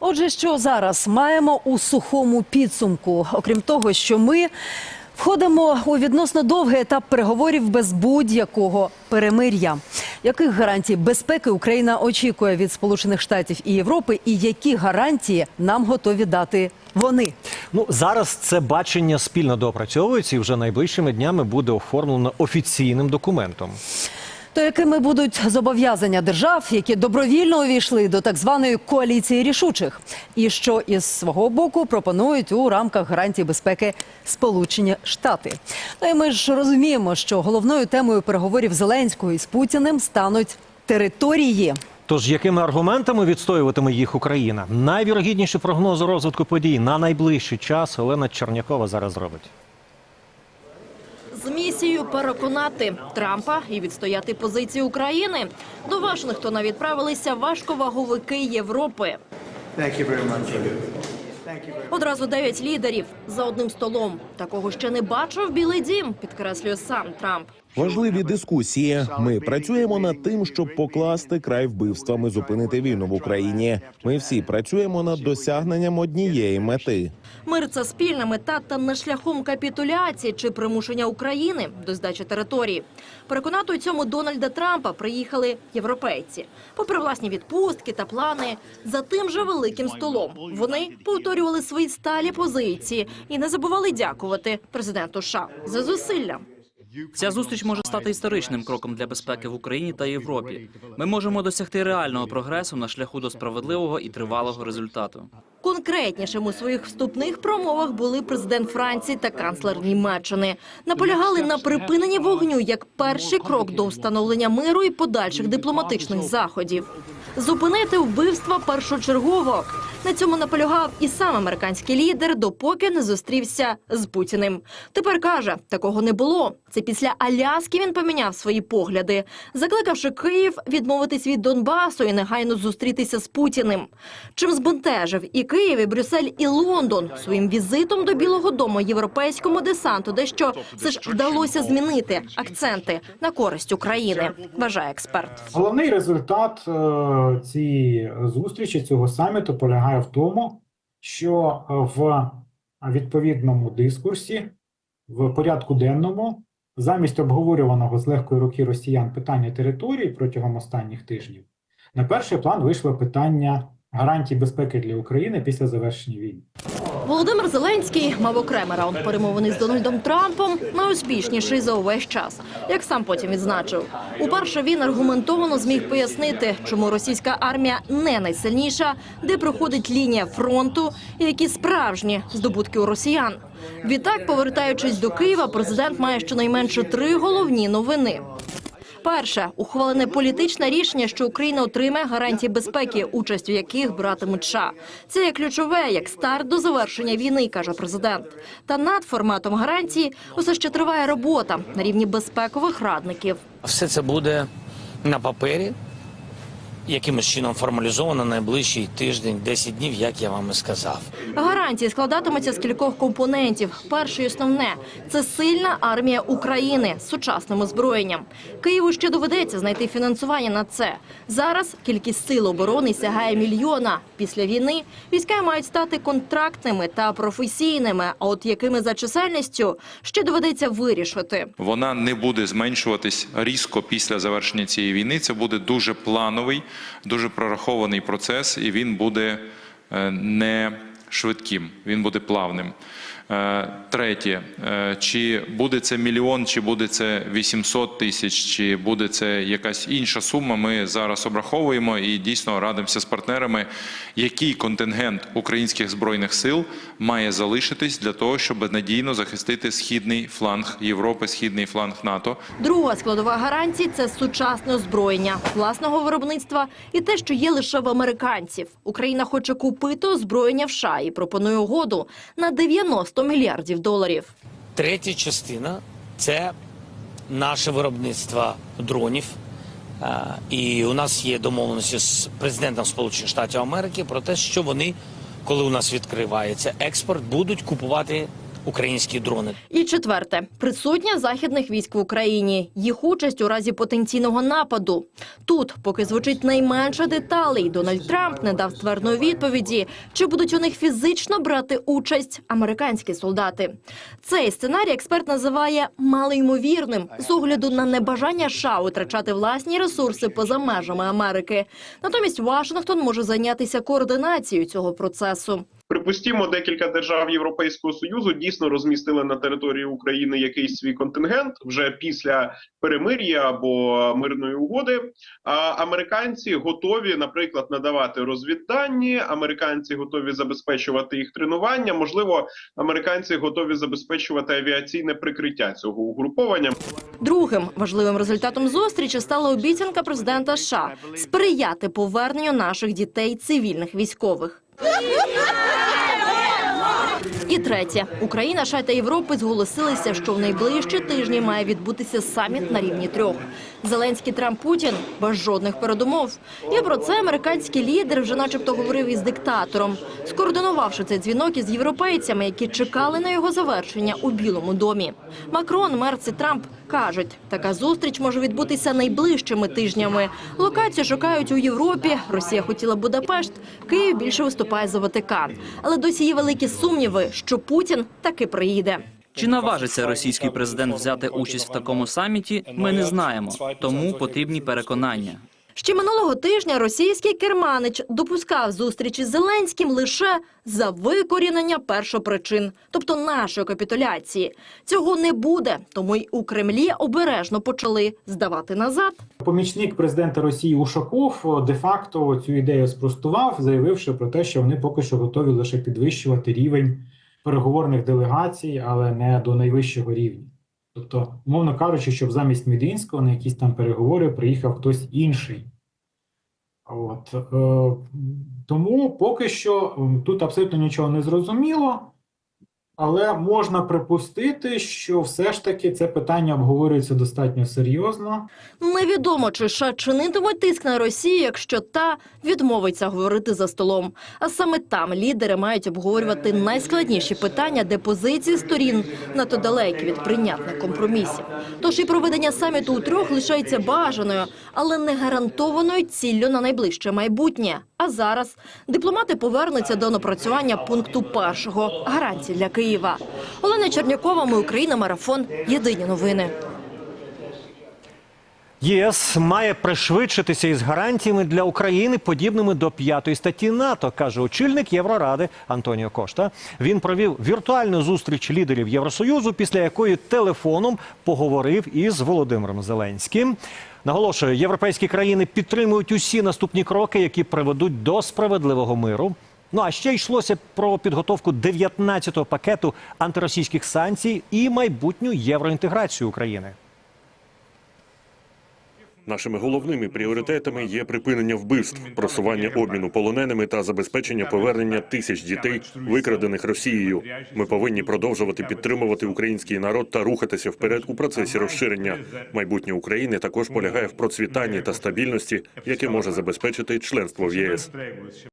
Отже, що зараз маємо у сухому підсумку, окрім того, що ми входимо у відносно довгий етап переговорів без будь-якого перемир'я. Яких гарантій безпеки Україна очікує від Сполучених Штатів і Європи, і які гарантії нам готові дати вони? Ну зараз це бачення спільно доопрацьовується і вже найближчими днями буде оформлено офіційним документом. То якими будуть зобов'язання держав, які добровільно увійшли до так званої коаліції рішучих, і що із свого боку пропонують у рамках гарантій безпеки Сполучені Штати? Ну і ми ж розуміємо, що головною темою переговорів Зеленського із Путіним стануть території. Тож якими аргументами відстоюватиме їх Україна? Найвірогідніші прогнози розвитку подій на найближчий час Олена Чернякова зараз робить. Місією переконати Трампа і відстояти позиції України. До Вашингтона відправилися важковаговики Європи. Одразу дев'ять лідерів за одним столом. Такого ще не бачив Білий Дім, підкреслює сам Трамп. Важливі дискусії. Ми працюємо над тим, щоб покласти край вбивствам і зупинити війну в Україні. Ми всі працюємо над досягненням однієї мети. Мир це спільна мета та не шляхом капітуляції чи примушення України до здачі території. Переконати у цьому Дональда Трампа приїхали європейці. Попри власні відпустки та плани, за тим же великим столом вони повторювали свої сталі позиції і не забували дякувати президенту США за зусилля. Ця зустріч може стати історичним кроком для безпеки в Україні та Європі. Ми можемо досягти реального прогресу на шляху до справедливого і тривалого результату. Конкретнішим у своїх вступних промовах були президент Франції та канцлер Німеччини. Наполягали на припиненні вогню як перший крок до встановлення миру і подальших дипломатичних заходів. Зупинити вбивства першочергово. На цьому наполягав і сам американський лідер, допоки не зустрівся з Путіним. Тепер каже, такого не було. Це після Аляски він поміняв свої погляди, закликавши Київ відмовитись від Донбасу і негайно зустрітися з Путіним. Чим збентежив і Київ, і Брюссель, і Лондон своїм візитом до Білого Дому європейському десанту, дещо все ж вдалося змінити акценти на користь України, вважає експерт. Головний результат е, цієї зустрічі цього саміту полягає в тому, що е, в відповідному дискурсі, в порядку денному, замість обговорюваного з легкої руки росіян питання території протягом останніх тижнів, на перший план вийшло питання гарантій безпеки для України після завершення війни. Володимир Зеленський мав окремий раунд перемовини з Дональдом Трампом, найуспішніший за увесь час. Як сам потім відзначив, уперше він аргументовано зміг пояснити, чому російська армія не найсильніша, де проходить лінія фронту і які справжні здобутки у росіян. Відтак, повертаючись до Києва, президент має щонайменше три головні новини. Перше ухвалене політичне рішення, що Україна отримає гарантії безпеки, участь у яких братимуть США. Це є ключове як старт до завершення війни, каже президент. Та над форматом гарантії усе ще триває робота на рівні безпекових радників. Все це буде на папері, якимось чином формалізовано найближчий тиждень, 10 днів, як я вам і сказав. Гарантії складатимуться з кількох компонентів. Перше і основне це сильна армія України з сучасним озброєнням. Києву ще доведеться знайти фінансування на це. Зараз кількість сил оборони сягає мільйона. Після війни війська мають стати контрактними та професійними. А от якими за чисельністю ще доведеться вирішити. Вона не буде зменшуватись різко після завершення цієї війни. Це буде дуже плановий, дуже прорахований процес, і він буде е, не швидким, він буде плавним. Е, Третє, е, чи буде це мільйон, чи буде це 800 тисяч, чи буде це якась інша сума. Ми зараз обраховуємо і дійсно радимося з партнерами, який контингент українських збройних сил має залишитись для того, щоб надійно захистити східний фланг Європи, східний фланг НАТО. Друга складова гарантії це сучасне озброєння власного виробництва і те, що є лише в американців. Україна хоче купити озброєння в США і пропонує угоду на 90 мільярдів доларів. Третя частина це наше виробництво дронів. І у нас є домовленості з президентом Сполучених Штатів Америки про те, що вони, коли у нас відкривається експорт, будуть купувати українські дрони. І четверте присутня західних військ в Україні. Їх участь у разі потенційного нападу. Тут, поки звучить найменше деталей, Дональд Трамп не дав твердої відповіді, чи будуть у них фізично брати участь американські солдати. Цей сценарій експерт називає малоймовірним з огляду на небажання США витрачати власні ресурси поза межами Америки. Натомість Вашингтон може зайнятися координацією цього процесу. Припустімо, декілька держав Європейського союзу дійсно розмістили на території України якийсь свій контингент вже після перемир'я або мирної угоди. А американці готові, наприклад, надавати розвіддані. Американці готові забезпечувати їх тренування. Можливо, американці готові забезпечувати авіаційне прикриття цього угруповання. Другим важливим результатом зустрічі стала обіцянка президента США сприяти поверненню наших дітей цивільних військових. І третє, Україна, США та Європи зголосилися, що в найближчі тижні має відбутися саміт на рівні трьох. Зеленський Трамп Путін без жодних передумов. І про це американський лідер вже, начебто, говорив із диктатором, скоординувавши цей дзвінок із європейцями, які чекали на його завершення у Білому домі. Макрон, Мерц Трамп кажуть, така зустріч може відбутися найближчими тижнями. Локацію шукають у Європі. Росія хотіла Будапешт. Київ більше виступає за Ватикан. Але досі є великі сумніви, що Путін таки приїде. Чи наважиться російський президент взяти участь в такому саміті? Ми не знаємо, тому потрібні переконання. Ще минулого тижня російський керманич допускав зустрічі з Зеленським лише за викорінення першопричин, тобто нашої капітуляції. Цього не буде, тому й у Кремлі обережно почали здавати назад. Помічник президента Росії Ушаков де-факто цю ідею спростував, заявивши про те, що вони поки що готові лише підвищувати рівень переговорних делегацій, але не до найвищого рівня. Тобто, умовно кажучи, щоб замість Мединського на якісь там переговори приїхав хтось інший. От, е, тому поки що тут абсолютно нічого не зрозуміло, але можна припустити, що все ж таки це питання обговорюється достатньо серйозно. Невідомо, чи США чинитимуть тиск на Росію, якщо та відмовиться говорити за столом. А саме там лідери мають обговорювати найскладніші питання, де позиції сторін надто далекі від прийнятних компромісів. Тож і проведення саміту у трьох лишається бажаною, але не гарантованою ціллю на найближче майбутнє. А зараз дипломати повернуться до напрацювання пункту першого гарантій для Києва. Олена Чернякова, ми Україна, марафон. Єдині новини. ЄС має пришвидшитися із гарантіями для України, подібними до п'ятої статті НАТО, каже очільник Євроради Антоніо Кошта. Він провів віртуальну зустріч лідерів Євросоюзу, після якої телефоном поговорив із Володимиром Зеленським. Наголошую, європейські країни підтримують усі наступні кроки, які приведуть до справедливого миру. Ну а ще йшлося про підготовку 19-го пакету антиросійських санкцій і майбутню євроінтеграцію України. Нашими головними пріоритетами є припинення вбивств, просування обміну полоненими та забезпечення повернення тисяч дітей, викрадених Росією. Ми повинні продовжувати підтримувати український народ та рухатися вперед у процесі розширення. Майбутнє України також полягає в процвітанні та стабільності, яке може забезпечити членство в ЄС.